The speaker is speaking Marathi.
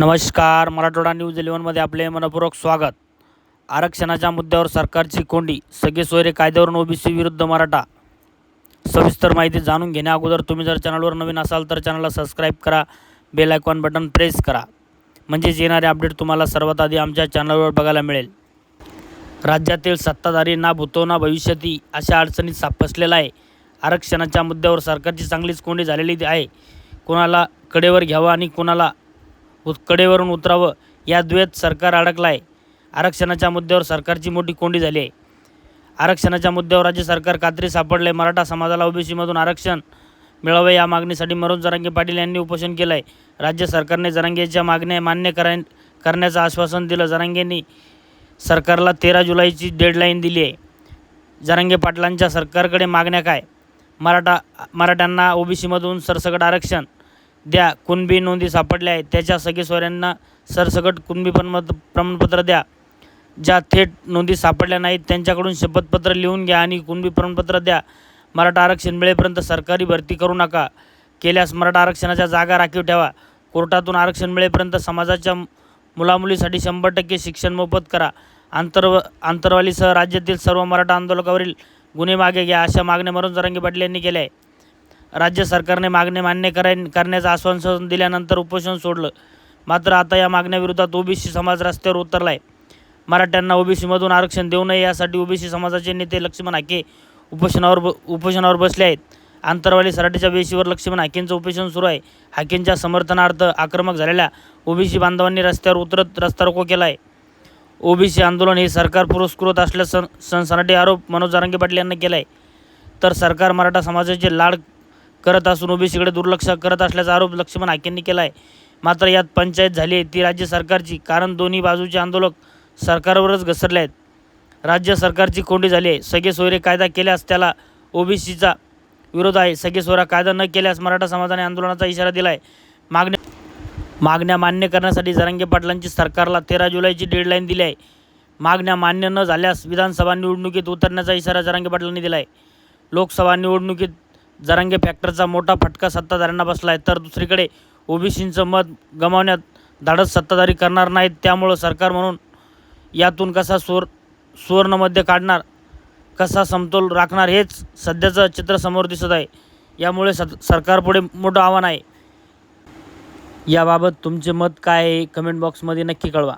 नमस्कार मराठवाडा न्यूज इलेव्हनमध्ये आपले मनपूर्वक स्वागत. आरक्षणाच्या मुद्द्यावर सरकारची कोंडी सगळे सोयरे कायद्यावरून ओबीसी विरुद्ध मराठा. सविस्तर माहिती जाणून घेण्या अगोदर तुम्ही जर चॅनलवर नवीन असाल तर चॅनलला सबस्क्राईब करा बेल आयकॉन बटन प्रेस करा. म्हणजेच येणारे अपडेट तुम्हाला सर्वात आधी आमच्या चॅनलवर बघायला मिळेल. राज्यातील सत्ताधारी ना भूतो ना भविष्यती अशा अडचणीत सापसलेला आहे. आरक्षणाच्या मुद्द्यावर सरकारची चांगलीच कोंडी झालेली आहे. कोणाला कडेवर घ्यावं आणि कोणाला कडेवरून उतरावं या द्वेत सरकार अडकलं आहे आरक्षणाच्या मुद्द्यावर सरकारची मोठी कोंडी झाली आहे. आरक्षणाच्या मुद्द्यावर राज्य सरकार कात्री सापडले मराठा समाजाला ओबीसीमधून आरक्षण मिळावे या मागणीसाठी मनोज जरांगे पाटील यांनी उपोषण केलं आहे राज्य सरकारने जरांगेच्या मागण्या मान्य करा करण्याचं आश्वासन दिलं. जरांगेंनी सरकारला तेरा जुलैची डेडलाईन दिली आहे. जरांगे पाटलांच्या सरकारकडे मागण्या काय? मराठा मराठ्यांना ओबीसीमधून सरसकट आरक्षण द्या. कुणबी नोंदी सापडल्या आहेत. त्याच्या सगळे सरसकट कुणबी प्रमाण प्रमाणपत्र द्या. ज्या थेट नोंदी सापडल्या नाहीत त्यांच्याकडून शपथपत्र लिहून घ्या आणि कुणबी प्रमाणपत्र द्या. मराठा आरक्षण मिळेपर्यंत सरकारी भरती करू नका. केल्यास मराठा आरक्षणाच्या जागा राखीव ठेवा. कोर्टातून आरक्षण मिळेपर्यंत समाजाच्या मुलामुलीसाठी शंभर टक्के शिक्षण मोफत करा. आंतरव आंतरवालीसह राज्यातील सर्व मराठा आंदोलकावरील गुन्हे मागे घ्या अशा मागण्या मरून जरांगे पाटील यांनी केल्या आहे राज्य सरकारने मागणे मान्य कराय करण्याचं आश्वासन दिल्यानंतर उपोषण सोडलं. मात्र आता या मागण्याविरोधात ओबीसी समाज रस्त्यावर उतरला आहे मराठ्यांना ओबीसीमधून आरक्षण देऊ नये यासाठी ओबीसी समाजाचे नेते लक्ष्मण हाके उपोषणावर ब उपोषणावर बसले आहेत. आंतरवाली सराठीच्या वेशीवर लक्ष्मण हाकेंचं उपोषण सुरू आहे. हाकेंच्या समर्थनार्थ आक्रमक झालेल्या ओबीसी बांधवांनी रस्त्यावर उतरत रस्ता रोको केला आहे ओबीसी आंदोलन हे सरकार पुरस्कृत असल्यास सन सनसनाटी आरोप मनोज जारंगे पाटील यांनी केला आहे तर सरकार मराठा समाजाचे लाड करत असून ओबीसीकडे दुर्लक्ष करत असल्याचा आरोप लक्ष्मण हाकेंनी केला आहे मात्र यात पंचायत झाली आहे ती राज्य सरकारची कारण दोन्ही बाजूचे आंदोलक सरकारवरच घसरले आहेत. राज्य सरकारची कोंडी झाली आहे. सगळे सोयरे कायदा केल्यास त्याला ओबीसीचा विरोध आहे. सगळे सोयरा कायदा न केल्यास मराठा समाजाने आंदोलनाचा इशारा दिला आहे मागण्या मागण्या मान्य करण्यासाठी जरांगे पाटलांची सरकारला तेरा जुलैची डेडलाईन दिली आहे. मागण्या मान्य न झाल्यास विधानसभा निवडणुकीत उतरण्याचा इशारा जरांगे पाटलांनी दिला आहे लोकसभा निवडणुकीत जरांगे फॅक्टरचा मोठा फटका सत्ताधाऱ्यांना बसला आहे तर दुसरीकडे ओबीसींचं मत गमावण्यात धाडस सत्ताधारी करणार नाहीत. त्यामुळं सरकार म्हणून यातून कसा सुवर सुवर्णमध्ये काढणार कसा समतोल राखणार हेच सध्याचं चित्र समोर दिसत आहे. यामुळे स सरकारपुढे मोठं आव्हान आहे. याबाबत तुमचे मत काय आहे? कमेंट बॉक्समध्ये नक्की कळवा.